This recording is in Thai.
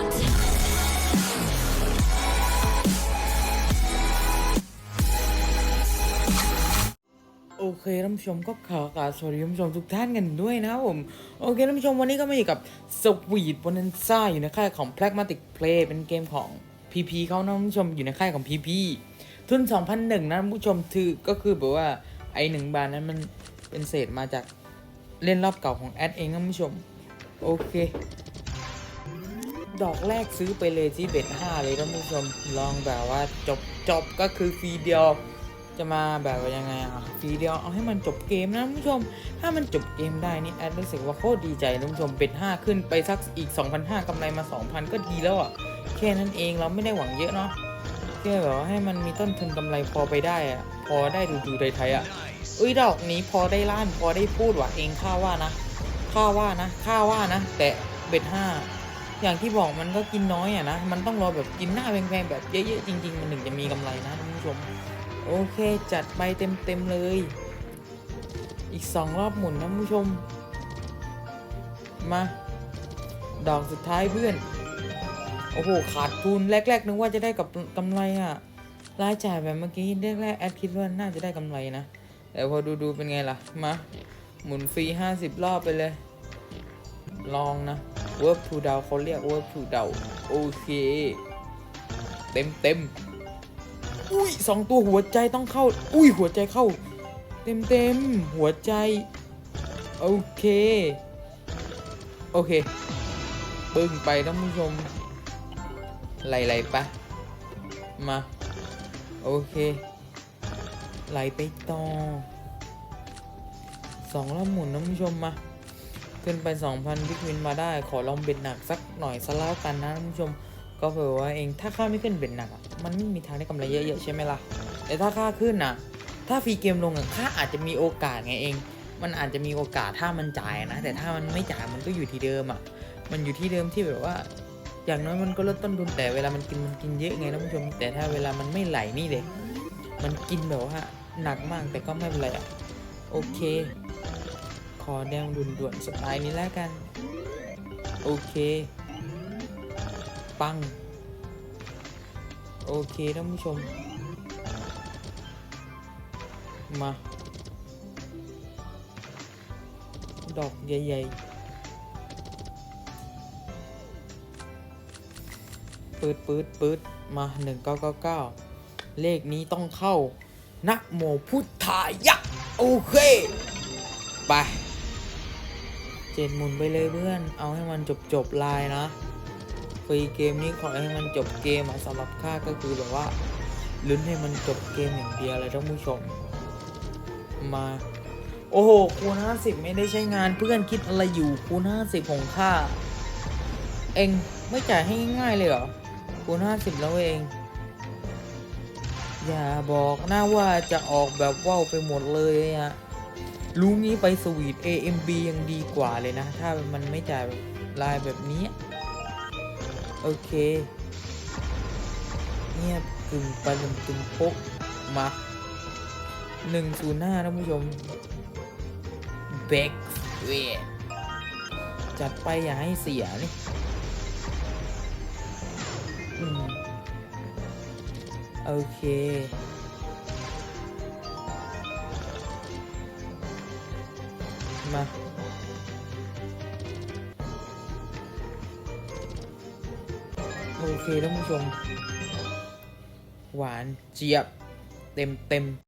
โอเคท่านผู้ชมก็ขอกราบสวัสดีท่านผู้ชมทุกท่านกันด้วยนะครับผม โอเคท่านผู้ชมวันนี้ก็มาอยู่กับสวีทบนนันซ่าอยู่ในค่ายของ Pragmatic Play เป็นเกมของ PP เขานะท่านผู้ชมอยู่ในค่ายของ PP ทุน 2001 นะท่านผู้ชมถือก็คือแบบว่าไอหนึ่งบาทนั้นมันเป็นเศษมาจากเล่นรอบเก่าของแอดเองนะท่านผู้ชม โอเค ดอกแรกซื้อไปเลยที่เบ็ดห้าเลยท่านผู้ชมลองแบบว่าจบจบก็คือฟรีเดียว จะมาแบบว่ายังไงอะฟรีเดียวเอาให้มันจบเกมนะท่านผู้ชม ถ้ามันจบเกมได้นี่แอดรู้สึกว่าโคตรดีใจท่านผู้ชมเป็น5ขึ้นไปสักอีก 2,500กำไรมา 2,000 ก็ดีแล้วอะแค่นั้นเองเราไม่ได้หวังเยอะเนาะแค่แบบว่าให้มันมีต้นทุนกำไรพอไปได้อะพอได้ดูดูไทยๆอะเอ้ยดอกนี้พอได้ล้านพอได้พูดว่ะเองข้าว่านะข้าว่านะข้าว่านะ แต่เบ็ดห้า อย่างที่บอกมันก็กินน้อยอะนะ มันต้องรอแบบกินหน้าแพงๆแบบเยอะๆจริง ๆ มันถึงจะมีกำไรนะท่านผู้ชม โอเคจัดไปเต็มๆเลย อีกสองรอบหมุนนะท่านผู้ชม มา ดอกสุดท้ายเพื่อน โอ้โห ขาดทุนแรก ๆ นึกว่าจะได้กับกำไรอะ รายจ่ายแบบเมื่อกี้แรกๆแอดคิดว่าน่าจะได้กำไรนะ แต่พอดูๆเป็นไงล่ะ มา หมุนฟรี 50 รอบไปเลย ลองนะ work to ดาวเขาเรียก work to ดาวโอเค เต็มเต็มอุ้ยสองตัวหัวใจต้องเข้า อุ้ยหัวใจเข้า เต็มเต็มหัวใจ โอเค โอเค ปึ้งไปท่านผู้ชมไหลๆปะ มา โอเค ไหลไปต่อสองรอบหมุนท่านผู้ชมมา ขึ้นไป 2,000วิกวินมาได้ ขอลองเบ็ดหนักสักหน่อยสักแล้วกันนะท่านผู้ชม ก็เผื่อว่าเองถ้าค่าไม่ขึ้นเบ็ดหนักอะมันไม่มีทางได้กำไรเยอะๆใช่ไหมล่ะแต่ถ้าค่าขึ้นนะถ้าฟรีเกมลงอะค่าอาจจะมีโอกาสไงเอง มันอาจจะมีโอกาสถ้ามันจ่ายนะ แต่ถ้ามันไม่จ่ายมันก็อยู่ที่เดิมอะมันอยู่ที่เดิมที่แบบว่า อย่างน้อยมันก็ลดต้นทุนแต่เวลามันกินมันกินเยอะไงท่านผู้ชม แต่ถ้าเวลามันไม่ไหลนี่เลยมันกินแบบว่าหนักมากแต่ก็ไม่เป็นไรอะโอเค อแดงดุนด่วนสไตล์นี้แล้วกัน โอเค ปัง โอเคท่านผู้ชม มา ดอกใหญ่ ๆ ปืดปืดปืดมา1999เลขนี้ต้องเข้านะโมพุทธายะโอเค ไป จ็ดหมุนไปเลยเพื่อน เอาให้มันจบจบลายนะฟรีเกมนี้ขอให้มันจบเกมอะสำหรับข้าก็คือแบบว่าลุ้นให้มันจบเกมอย่างเดียวเลยท่านผู้ชม มา โอ้โหคูณห้าสิบไม่ได้ใช้งานเพื่อนคิดอะไรอยู่คูณห้าสิบของข้าเองไม่จ่ายให้ง่ายๆเลยเหรอคูณห้าสิบแล้วเอง อย่าบอกนะว่าจะออกแบบว่าวไปหมดเลยอะ รู้งี้ไปสวีท AMB ยังดีกว่าเลยนะ ถ้ามันไม่จ่ายลายแบบนี้ โอเคเงียบกึ่งปะลึงตึงโป๊กมาหนึ่งศูนย์ห้าท่านผู้ชมเบกเวจัดไปอย่าให้เสียนี่อโอเค มาโอเคท่านผู้ชม หวานเจี๊ยบ เต็มเต็ม